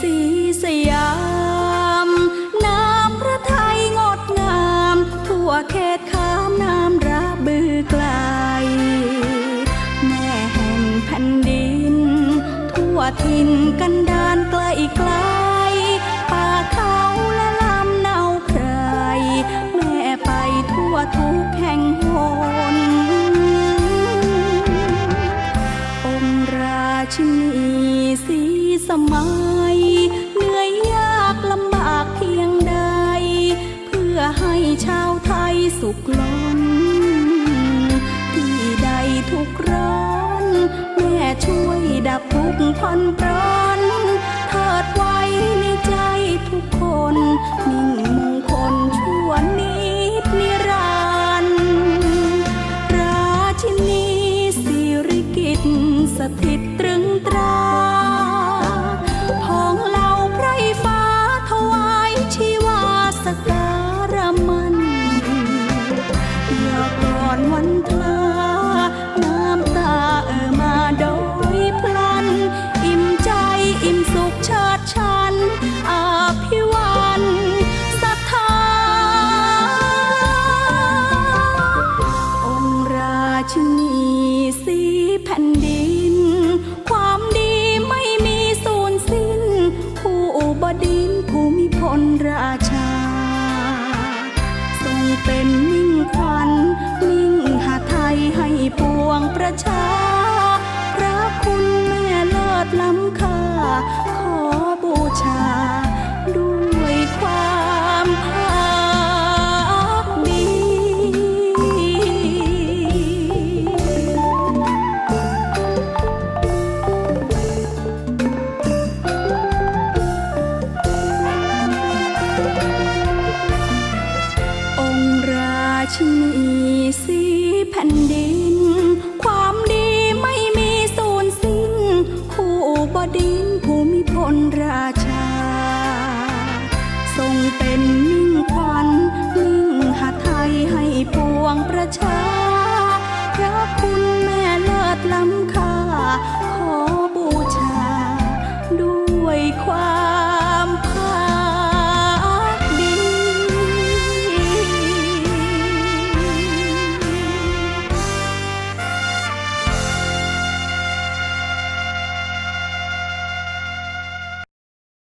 สีสยาม น้ำพระทัยงดงาม ทั่วเขตข้ามน้ำระบือไกล แม่แห่งแผ่นดิน ทั่วทินกันดานไกลไกล มัย เหนื่อยยากลำบากเพียงใด เพื่อให้ชาวไทยสุขล้น ที่ใดทุกข์ร้อน แม่ช่วยดับทุกข์ผ่อนปรนเถิดไว้ในใจทุกคน ก่อ ประชา พระคุณแม่เลิศล้ำค่า ขอบูชา ด้วยความภาคดี องค์ราชินี ชา